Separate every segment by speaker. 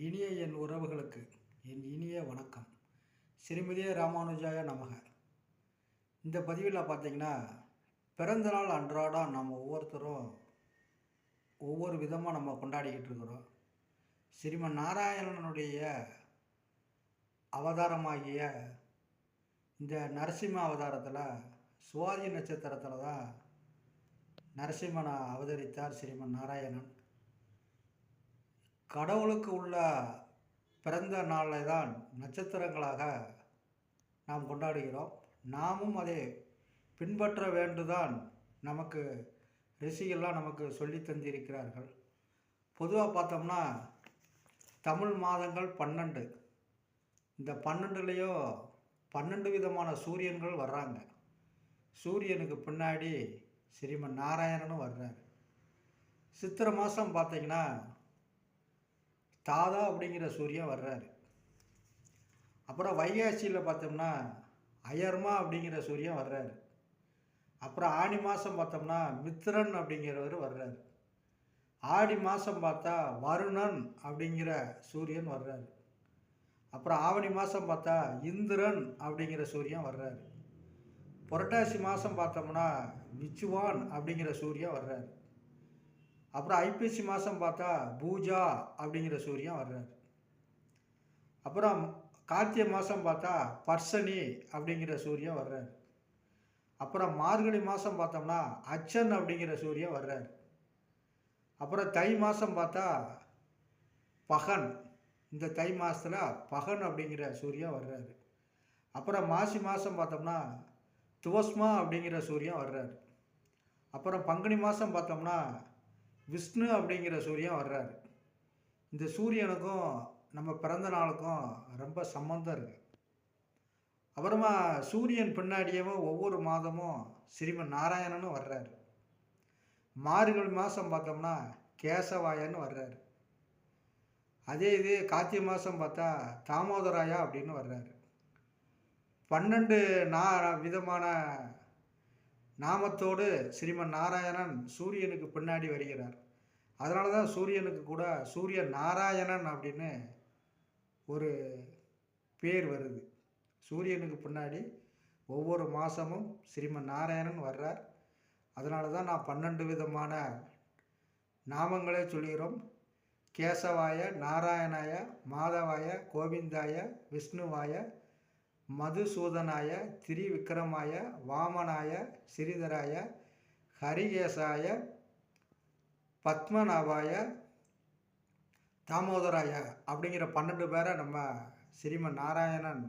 Speaker 1: இனிய என் உறவுகளுக்கு என் இனிய வணக்கம். ஸ்ரீமதியே ராமானுஜாய நமக. இந்த பதிவில் பார்த்தீங்கன்னா பிறந்த நாள் அன்றாடம் நம்ம ஒவ்வொருத்தரும் ஒவ்வொரு விதமாக நம்ம கொண்டாடிக்கிட்டு இருக்கிறோம். ஸ்ரீமன் நாராயணனுடைய அவதாரமாகிய இந்த நரசிம்ம அவதாரத்தில் சுவாதி நட்சத்திரத்தில் தான் நரசிம்மனை அவதரித்தார் ஸ்ரீமன் நாராயணன். கடவுளுக்கு உள்ள பிறந்த நாளை தான் நட்சத்திரங்களாக நாம் கொண்டாடுகிறோம். நாமும் அதை பின்பற்ற வேண்டுதான் நமக்கு ரிஷிகள்லாம் நமக்கு சொல்லி தந்திருக்கிறார்கள். பொதுவாக பார்த்தோம்னா தமிழ் மாதங்கள் பன்னெண்டு. இந்த பன்னெண்டுலேயும் பன்னெண்டு விதமான சூரியன்கள் வர்றாங்க. சூரியனுக்கு பின்னாடி ஸ்ரீமன் நாராயணனும் வர்றார். சித்திரை மாதம் பார்த்தீங்கன்னா தாதா அப்படிங்கிற சூரியன் வர்றாரு. அப்புறம் வைகாசியில் பார்த்தோம்னா அயர்மா அப்படிங்கிற சூரியன் வர்றாரு. அப்புறம் ஆணி மாதம் பார்த்தோம்னா மித்திரன் அப்படிங்கிறவர் வர்றாரு. ஆடி மாதம் பார்த்தா வருணன் அப்படிங்கிற சூரியன் வர்றாரு. அப்புறம் ஆவணி மாதம் பார்த்தா இந்திரன் அப்படிங்கிற சூரியன் வர்றாரு. புரட்டாசி மாதம் பார்த்தோம்னா விச்சுவான் அப்படிங்கிற சூரியன் வர்றாரு. அப்புறம் ஐப்பசி மாதம் பார்த்தா பூஜா அப்படிங்கிற சூரியன் வர்றார். அப்புறம் கார்த்திகை மாதம் பார்த்தா பர்சனி அப்படிங்கிற சூரியன் வர்றாரு. அப்புறம் மார்கழி மாதம் பார்த்தோம்னா அச்சன் அப்படிங்கிற சூரியன் வர்றார். அப்புறம் தை மாதம் பார்த்தா பகன். இந்த தை மாதத்தில் பகன் அப்படிங்கிற சூரியன் வர்றாரு. அப்புறம் மாசி மாதம் பார்த்தோம்னா துவஸ்மா அப்படிங்கிற சூரியன் வர்றாரு. அப்புறம் பங்குனி மாதம் பார்த்தோம்னா விஷ்ணு அப்படிங்கிற சூரியன் வர்றாரு. இந்த சூரியனுக்கும் நம்ம பிறந்த நாளுக்கும் ரொம்ப சம்மந்தம் இருக்குது அப்புறமா சூரியன் பின்னாடியவும் ஒவ்வொரு மாதமும் ஸ்ரீமன் நாராயணனும் வர்றாரு. மார்கழி மாதம் பார்த்தோம்னா கேசவாயன்னு வர்றாரு. அதே இது கார்த்திகை மாதம் பார்த்தா தாமோதராயா அப்படின்னு வர்றாரு. பன்னெண்டு நா விதமான நாமத்தோடு ஸ்ரீமன் நாராயணன் சூரியனுக்கு பின்னாடி வருகிறார். அதனால தான் சூரியனுக்கு கூட சூரிய நாராயணன் அப்படின்னு ஒரு பேர் வருது. சூரியனுக்கு பின்னாடி ஒவ்வொரு மாதமும் ஸ்ரீமன் நாராயணன் வர்றார். அதனால தான் நான் பன்னெண்டு விதமான நாமங்களே சொல்கிறோம். கேசவாய நாராயணாய மாதவாய கோவிந்தாய விஷ்ணுவாய மதுசூதனாய திரிவிக்ரமாய வாமனாய ஸ்ரீதராய ஹரிகேசாய பத்மநாபாய தாமோதராய அப்படிங்கிற பன்னெண்டு பேரை நம்ம ஸ்ரீமன் நாராயணன்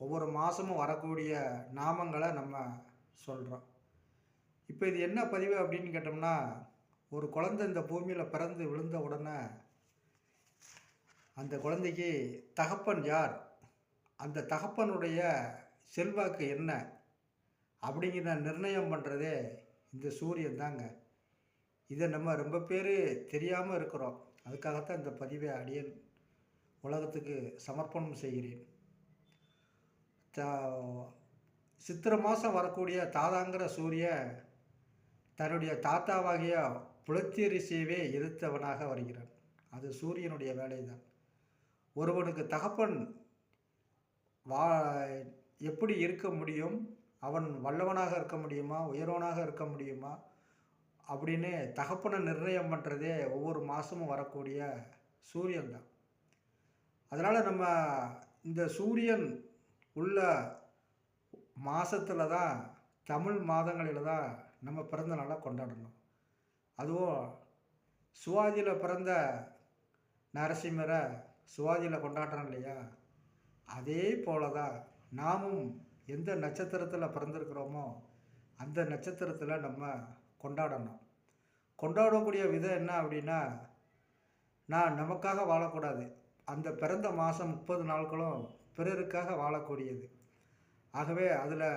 Speaker 1: ஒவ்வொரு மாதமும் வரக்கூடிய நாமங்களை நம்ம சொல்கிறோம் இப்போ இது என்ன பதிவு அப்படின்னு கேட்டோம்னா ஒரு குழந்தை இந்த பூமியில் பிறந்து விழுந்த உடனே அந்த குழந்தைக்கு தகப்பன் யார்? அந்த தகப்பனுடைய செல்வாக்கு என்ன அப்படிங்கிற நிர்ணயம் பண்ணுறதே இந்த சூரியன் தாங்க. இதை நம்ம ரொம்ப பேர் தெரியாமல் இருக்கிறோம். அதுக்காகத்தான் இந்த பதிவை அடியன் உலகத்துக்கு சமர்ப்பணம் செய்கிறேன். த சித்திரை மாதம் வரக்கூடிய தாதாங்கிற சூரிய தன்னுடைய தாத்தாவாகிய புலத்திய ரிஷியவே எதிர்த்தவனாக வருகிறான். அது சூரியனுடைய வேலை தான் ஒருவனுக்கு தகப்பன் வா எப்படி இருக்க முடியும்? அவன் வல்லவனாக இருக்க முடியுமா? உயர்வனாக இருக்க முடியுமா? அப்படின்னு தகப்பனை நிர்ணயம் பண்ணுறதே ஒவ்வொரு மாதமும் வரக்கூடிய சூரியன் தான் அதனால் நம்ம இந்த சூரியன் உள்ள மாதத்தில் தான் தமிழ் மாதங்களில் தான் நம்ம பிறந்த நாளாக கொண்டாடணும். அதுவும் சுவாதியில் பிறந்த நரசிம்மரை சுவாதியில் கொண்டாடுறோம் இல்லையா? அதே போல தான் நாமும் எந்த நட்சத்திரத்தில் பிறந்திருக்கிறோமோ அந்த நட்சத்திரத்தில் நம்ம கொண்டாடணும். கொண்டாடக்கூடிய விதம் என்ன அப்படின்னா நான் நமக்காக வாழக்கூடாது. அந்த பிறந்த மாதம் முப்பது நாட்களும் பிறருக்காக வாழக்கூடியது. ஆகவே அதில்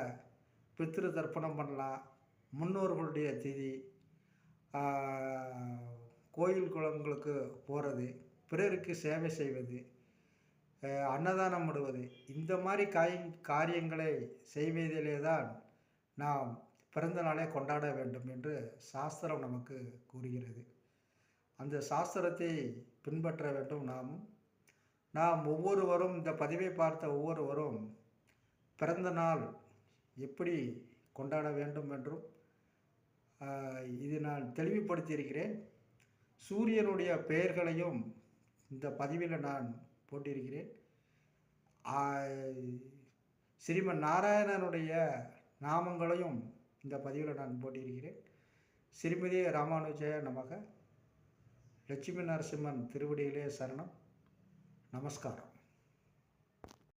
Speaker 1: பித்திரு தர்ப்பணம் பண்ணலாம். முன்னோர்களுடைய திதி கோயில் குளங்களுக்கு போகிறது பிறருக்கு சேவை செய்வது அன்னதானம் விடுவது இந்த மாதிரி காய் காரியங்களை செய்வதிலே தான் நாம் பிறந்த நாளை கொண்டாட வேண்டும் என்று சாஸ்திரம் நமக்கு கூறுகிறது. அந்த சாஸ்திரத்தை பின்பற்ற வேண்டும் நாம். நாம் ஒவ்வொருவரும் இந்த பதிவை பார்த்த ஒவ்வொருவரும் பிறந்த நாள் எப்படி கொண்டாட வேண்டும் என்றும் இது நான் தெளிவுபடுத்தியிருக்கிறேன். சூரியனுடைய பெயர்களையும் இந்த பதிவில் நான் போட்டிருக்கிறேன் ஸ்ரீமன் நாராயணனுடைய நாமங்களையும் இந்த பதிவில் நான் போட்டியிருக்கிறேன் ஸ்ரீமதி ராமானுஜய நமக. லட்சுமி நரசிம்மன் திருவடியிலே சரணம். நமஸ்காரம்.